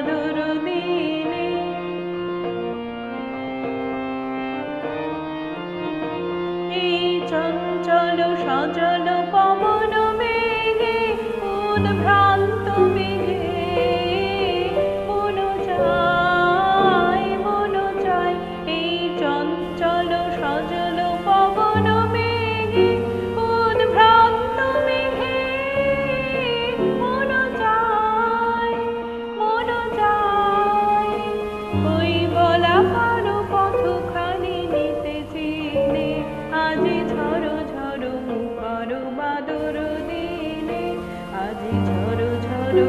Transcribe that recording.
আলোর দিনে। সজল কমন মেঘে উদ্ভ্রান্ত মেঘে। ওই বলা পারো পথখানি নিতে চিনে আজ ঝড়ো ঝড়ো মুখর বাদর দিনে, আজ ঝড়ো ঝড়ো